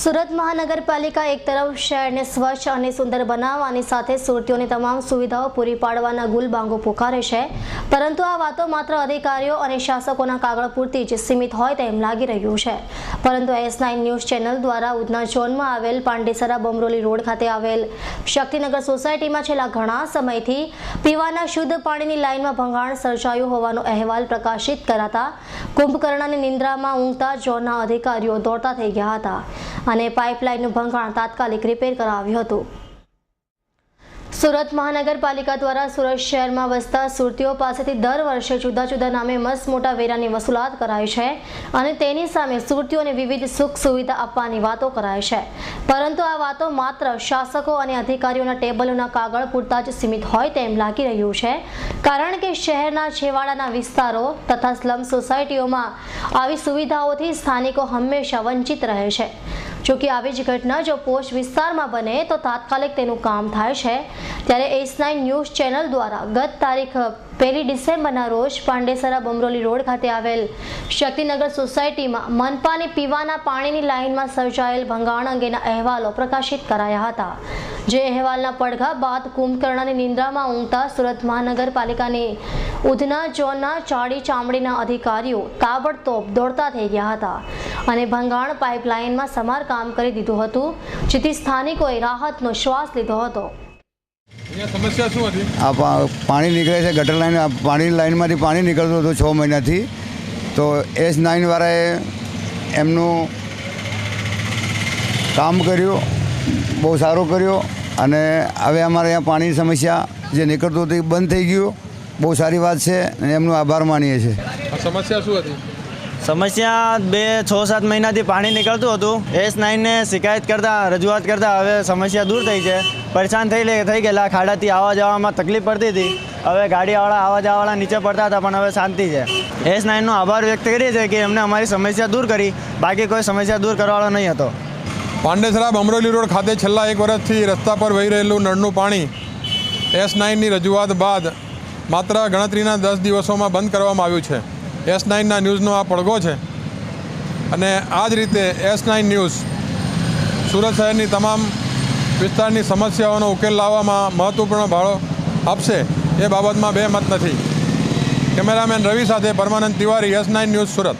સુરત મહાનગરપાલિકા એક તરફ શહેરને સ્વચ્છ અને સુંદર બનાવવાની સાથે સુરતીઓની તમામ સુવિધાઓ પૂરી પાડવાના ગુલબાંગો પોકારે છે. પરંતુ આ વાતો માત્ર અધિકારીઓ અને શાસકોના કાગળ પૂરતી જ સીમિત હોય તેમ લાગી રહ્યું છે. પરંતુ એસ નાઇન ન્યૂઝ ચેનલ દ્વારા ઉધના ઝોનમાં આવેલ પાંડેસરા બમરોલી રોડ ખાતે આવેલ શક્તિનગર સોસાયટીમાં છેલ્લા ઘણા સમયથી પીવાના શુદ્ધ પાણીની લાઇનમાં ભંગાણ સર્જાયું હોવાનો અહેવાલ પ્રકાશિત કરાતા કુંભકર્ણની નિંદ્રામાં ઊંઘતા ઝોનના અધિકારીઓ દોડતા થઈ ગયા હતા. અને પાઇપલાઇનનું ભંગાણ તાત્કાલિક રિપેર કરાવ્યું હતું. સુરત મહાનગરપાલિકા દ્વારા સુરત શહેરમાં વસતા સુરતીઓ પાસેથી દર વર્ષે જુદા જુદા નામે મસ્ત મોટા વેરાની વસૂલાત કરાય છે અને તેની સામે સુરતીઓને વિવિધ સુખ સુવિધા આપવાની વાતો કરાય છે. પરંતુ આ વાતો માત્ર શાસકો અને અધિકારીઓના ટેબલોના કાગળ પૂરતા જ સીમિત હોય તેમ લાગી રહ્યું છે. કારણ કે શહેરના છેવાડાના વિસ્તારો તથા સ્લમ સોસાયટીઓમાં આવી સુવિધાઓથી સ્થાનિકો હંમેશા વંચિત રહે છે. જો કે આવી જ ઘટના જો પોસ્ટ વિસ્તારમાં બને તો તાત્કાલિક તેનું કામ થાય છે. ત્યારે એસ નાઇન ન્યૂઝ ચેનલ દ્વારા ગત તારીખ પહેલી ડિસેમ્બરના રોજ પાંડેસરા બમરોલી રોડ ખાતે આવેલ શક્તિનગર સોસાયટીમાં મનપાને પીવાના પાણીની લાઇનમાં સર્જાયેલ ભંગાણ અંગેના અહેવાલો પ્રકાશિત કરાયા હતા. જે અહેવાલના પડઘા બાદ કુંભકર્ણની નિંદ્રામાં ઊંઘતા સુરત મહાનગરપાલિકાની ઉધના ઝોનના ચાડી ચામડીના અધિકારીઓ તાબડતોબ દોડતા થઈ ગયા હતા અને ભંગાણ પાઇપલાઇનમાં સમારકામ કરી દીધું હતું, જેથી સ્થાનિકોએ રાહતનો શ્વાસ લીધો હતો. સમસ્યા શું હતી? આ પાણી નીકળે છે ગટર લાઈન આ પાણીની લાઈનમાંથી પાણી નીકળતું હતું છ મહિનાથી. તો એસ નાઇનવાળાએ એમનું કામ કર્યું બહુ સારું કર્યું અને હવે અમારે અહીંયા પાણીની સમસ્યા જે નીકળતું હતું એ બંધ થઈ ગયું. બહુ સારી વાત છે અને એમનો આભાર માનીએ છીએ. સમસ્યા શું હતી? સમસ્યા બે, છ, સાત મહિનાથી પાણી નીકળતું હતું. એસ નાઇનને શિકાયત કરતાં, રજૂઆત કરતાં હવે સમસ્યા દૂર થઈ છે. પરેશાન થઈ થઈ ગયેલા. ખાડાથી આવવા જવામાં તકલીફ પડતી હતી. હવે ગાડીવાળા આવવા જવાવાળા નીચે પડતા હતા, પણ હવે શાંતિ છે. એસ નાઇનનો આભાર વ્યક્ત કરીએ છીએ કે એમને અમારી સમસ્યા દૂર કરી. બાકી કોઈ સમસ્યા દૂર કરવાવાળો નહીં હતો. પાંડેસરા બમરોલી રોડ ખાતે છેલ્લા એક વર્ષથી રસ્તા પર વહી રહેલું નળનું પાણી એસ નાઇનની રજૂઆત બાદ માત્ર ગણતરીના દસ દિવસોમાં બંધ કરવામાં આવ્યું છે. એસ નાઇનના ન્યૂઝનો આ પડઘો છે. અને આ જ રીતે એસ નાઇન ન્યૂઝ સુરત શહેરની તમામ વિસ્તારની સમસ્યાઓનો ઉકેલ લાવવામાં મહત્વપૂર્ણ ભાળો આપશે એ બાબતમાં બે મત નથી. કેમેરામેન રવિ સાથે Parmanand Tiwari, S nine news Surat.